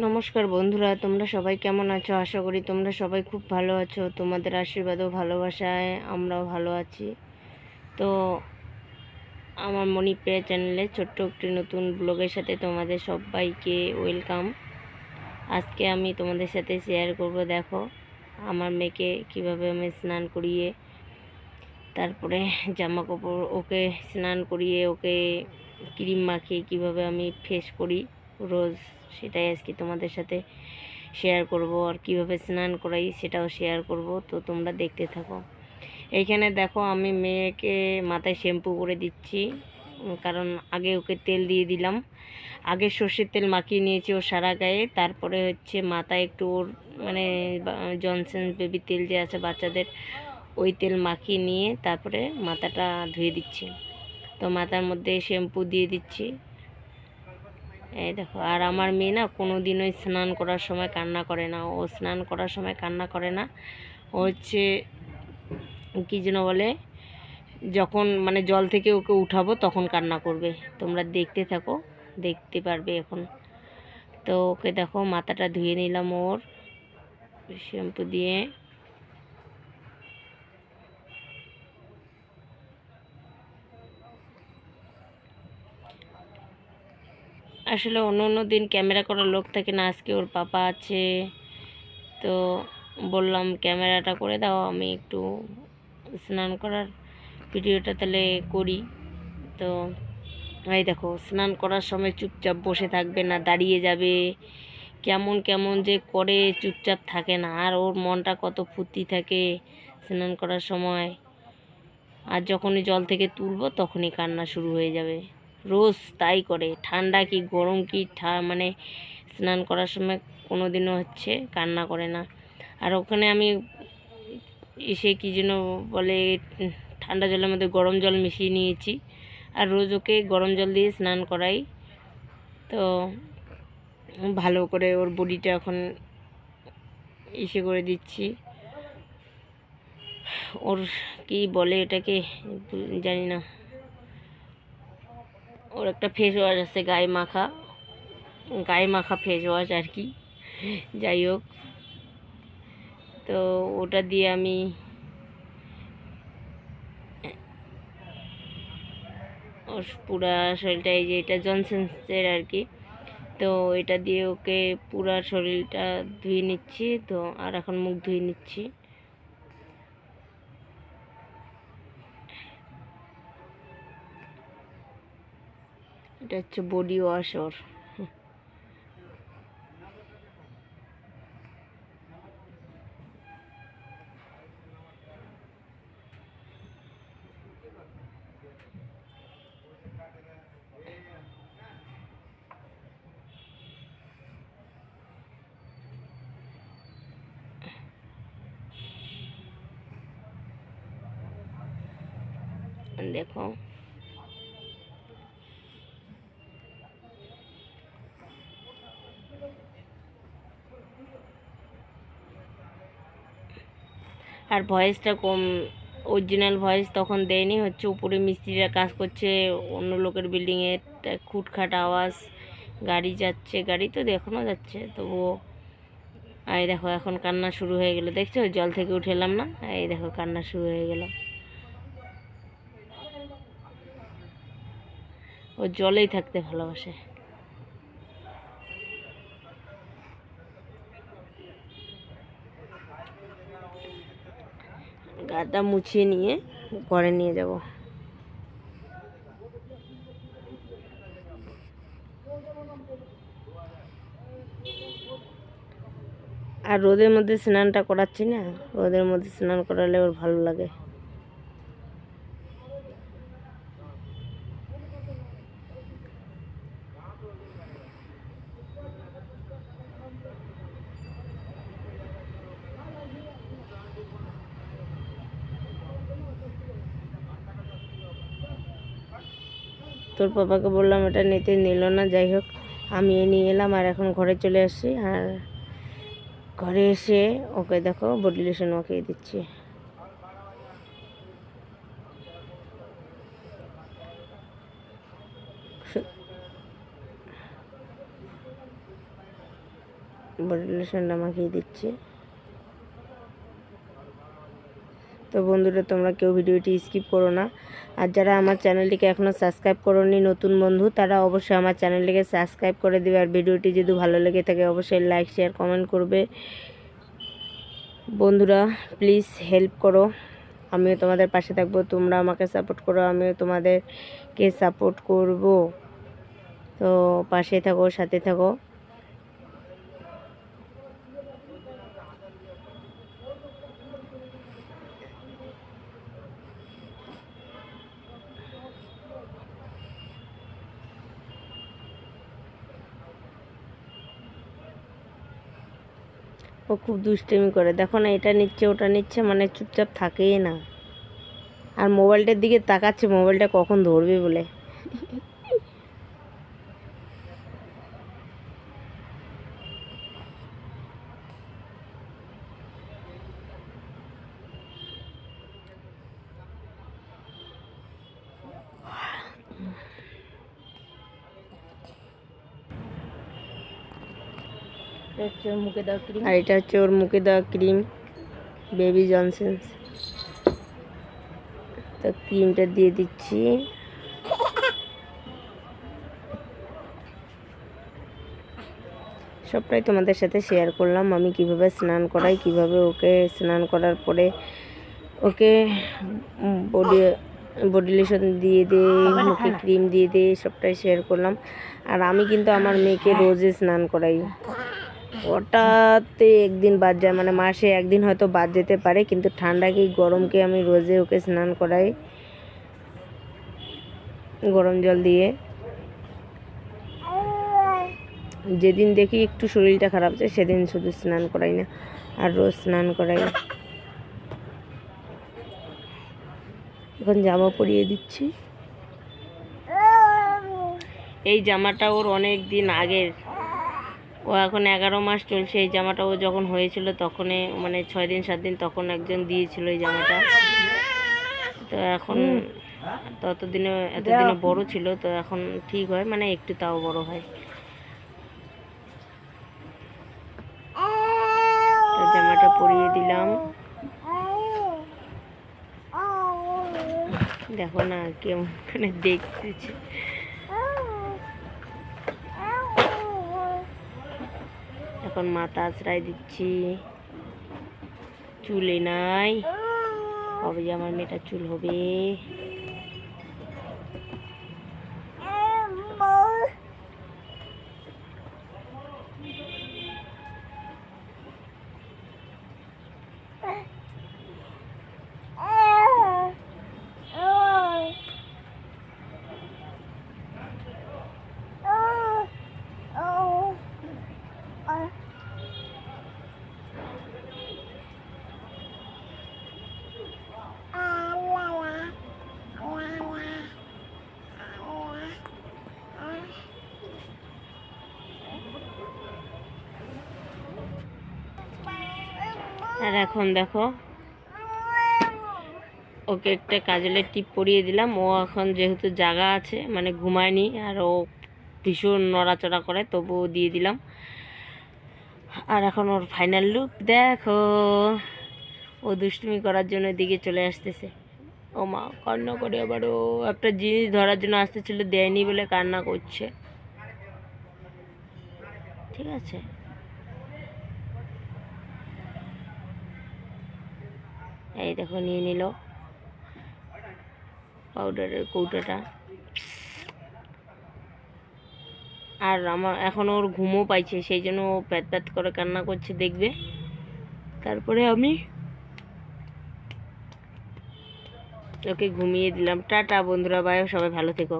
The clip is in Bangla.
নমস্কার বন্ধুরা, তোমরা সবাই কেমন আছো? আশা করি তোমরা সবাই খুব ভালো আছো। তোমাদের আশীর্বাদ ও ভালোবাসায় আমরাও ভালো আছি। তো আমার প্রে চ্যানেলে ছোট্ট একটি নতুন ব্লগের সাথে তোমাদের সবাইকে ওয়েলকাম। আজকে আমি তোমাদের সাথে শেয়ার করব, দেখো, আমার মেয়েকে কীভাবে আমি স্নান করিয়ে, তারপরে জামা কাপড় ওকে স্নান করিয়ে, ওকে ক্রিম মাখিয়ে কীভাবে আমি ফেস করি। রোজ সেটাই আজকে তোমাদের সাথে শেয়ার করব আর কীভাবে স্নান করাই সেটাও শেয়ার করব, তো তোমরা দেখতে থাকো। এইখানে দেখো আমি মেয়েকে মাথায় শ্যাম্পু করে দিচ্ছি কারণ আগে ওকে তেল দিয়ে দিলাম। আগে সর্ষের তেল মাখিয়ে নিয়েছি ওর সারা গায়ে, তারপরে হচ্ছে মাথায় একটু ওর মানে জনসন বেবি তেল যে আছে বাচ্চাদের, ওই তেল মাখিয়ে নিয়ে তারপরে মাথাটা ধুয়ে দিচ্ছি। তো মাথার মধ্যে শ্যাম্পু দিয়ে দিচ্ছি। এই দেখো, আর আমার মেয়ে না কোনো দিনই স্নান করার সময় কান্না করে না। ও স্নান করার সময় কান্না করে না। ও হচ্ছে, কী যেন বলে, যখন মানে জল থেকে ওকে উঠাবো তখন কান্না করবে। তোমরা দেখতে থাকো, দেখতে পারবে এখন। তো ওকে দেখো, মাথাটা ধুয়ে নিলাম ওর, শ্যাম্পু দিয়ে। আসলে অন্য অন্য দিন ক্যামেরা করার লোক থাকে না। আজকে ওর পাপা আছে। তো বললাম, ক্যামেরাটা করে দাও, আমি একটু স্নান করার ভিডিওটা তাহলে করি। তো এই দেখো, স্নান করার সময় চুপচাপ বসে থাকবে না, দাঁড়িয়ে যাবে। কেমন কেমন যে করে চুপচাপ থাকে না, আর ওর মনটা কত ফুর্তি থাকে স্নান করার সময়। আর যখনই জল থেকে তুলবো, তখনই কান্না শুরু হয়ে যাবে। রোজ তাই করে। ঠান্ডা কি গরম কি মানে স্নান করার সময় কোনো দিনও হচ্ছে, কান্না করে না। আর ওখানে আমি এসে কী যেন বলে, ঠান্ডা জলের মধ্যে গরম জল মিশিয়ে নিয়েছি। আর রোজ ওকে গরম জল দিয়ে স্নান করাই। তো ভালো করে ওর বডিটা এখন ইসে করে দিচ্ছি। ওর কি বলে এটাকে, জানি না। ওর একটা ফেস ওয়াশ আছে, গায়ে মাখা। গায়ে মাখা ফেস ওয়াশ আর কি। যাই হোক। তো ওটা দিয়ে আমি ওর পুরা শরীরটা, এই যে এটা জনসেন্সের আর কি। তো এটা দিয়ে ওকে পুরা শরীরটা ধুয়ে নিচ্ছি। তো আর এখন মুখ ধুয়ে নিচ্ছি। এটা হচ্ছে বডি ওয়াশ ওর দেখো। আর ভয়েসটা কম অরিজিনাল ভয়েস তখন দেয়নি, হচ্ছে উপরে মিস্ত্রিরা কাজ করছে, অন্য লোকের বিল্ডিংয়ে খুটখাট আওয়াজ, গাড়ি যাচ্ছে, গাড়ি তো এখনও যাচ্ছে, তবুও, এই দেখো এখন কান্না শুরু হয়ে গেল, দেখছ? জল থেকে উঠে এলাম না? এই দেখো কান্না শুরু হয়ে গেল। ও জলেই থাকতে ভালোবাসে। গাটা মুছিয়ে নিয়ে ঘরে নিয়ে যাব। আর রোদের মধ্যে স্নানটা করাচ্ছি না? রোদের মধ্যে স্নান করালে ওর ভালো লাগে। তোর পাপাকে বললাম এটা নিতে নিল না, যাই হোক, আমি এ নিয়ে এলাম আর এখন ঘরে চলে আসছি। আর ঘরে এসে ওকে দেখো বডি লোশন মাখিয়ে দিচ্ছি। বডি লোশনটা মাখিয়ে দিচ্ছি। তো বন্ধুরা, তোমরা কেউ ভিডিওটি স্কিপ করো না। আর যারা আমার চ্যানেলটিকে এখনও সাবস্ক্রাইব করোনি, নতুন বন্ধু, তারা অবশ্যই আমার চ্যানেলটিকে সাবস্ক্রাইব করে দেবে। আর ভিডিওটি যদি ভালো লেগে থাকে, অবশ্যই লাইক, শেয়ার, কমেন্ট করবে। বন্ধুরা, প্লিজ হেল্প করো। আমিও তোমাদের পাশে থাকব, তোমরা আমাকে সাপোর্ট করো, আমিও তোমাদেরকে সাপোর্ট করব। তো পাশে থাকো, সাথে থাকো। ও খুব দুষ্টেমি করে। দেখো না, এটা নিচ্ছে, ওটা নিচ্ছে মানে চুপচাপ থাকেই না। আর মোবাইলটার দিকে তাকাচ্ছে, মোবাইলটা কখন ধরবে বলে? আর এটা হচ্ছে ওর মুখে দেওয়া ক্রিম বেবি জনসন্স তো ক্রিমটা দিয়ে দিচ্ছি। সবটাই তোমাদের সাথে শেয়ার করলাম। আমি কীভাবে স্নান করাই, কীভাবে ওকে স্নান করার পরে ওকে বডি বডি লোশন দিয়ে দিই মুখে ক্রিম দিয়ে দিই সবটাই শেয়ার করলাম। আর আমি কিন্তু আমার মেয়েকে রোজে স্নান করাই। ওটাতে একদিন বাদ যায় মানে মাসে একদিন হয়তো বাদ যেতে পারে, কিন্তু ঠান্ডা কি গরমকে আমি রোজে ওকে স্নান করাই? গরম জল দিয়ে। যেদিন দেখি একটু শরীরটা খারাপ আছে, সেদিন শুধু স্নান করাই না, আর রোজ স্নান করাই। এখন জামা পরিয়ে দিচ্ছি। এই জামাটা ওর অনেক দিন আগের। ও এখন এগারো মাস চলছে এই জামাটা ও যখন হয়েছিল তখনই মানে ছয় দিন সাত দিন তখন একজন দিয়েছিল এই জামাটা। তো এখন ততদিনে এতদিনে বড় ছিল তো এখন ঠিক হয় মানে একটু তাও বড় হয়। তো জামাটা পরিয়ে দিলাম। দেখো না কেমন দেখতেছে। এখন মাথা আশ্রয় দিচ্ছি। চুলে নাই। কবে যে আমার মেয়েটা চুল হবে? আর এখন দেখো, ওকে একটা কাজলের টিপ পরিয়ে দিলাম। ও এখন যেহেতু জাগা আছে মানে ঘুমায়নি, আর ও ভীষণ নড়াচড়া করে, তবুও দিয়ে দিলাম। আর এখন ওর ফাইনাল লুক দেখো, ও দুষ্টুমি করার জন্য দিকে চলে আসতেছে। ও মা, কান্না করে আবার ও একটা জিনিস ধরার জন্য আসতেছিল, দেয়নি বলে কান্না করছে। ঠিক আছে? এই দেখো নিয়ে নিল পাউডারের কৌটাটা। আর আমার এখন ওর ঘুমও পাইছে, সেই জন্য ও প্যাত প্যাত করে কান্না করছে, দেখবে? তারপরে আমি ওকে ঘুমিয়ে দিলাম। টাটা বন্ধুরা বাই সবাই ভালো থেকো।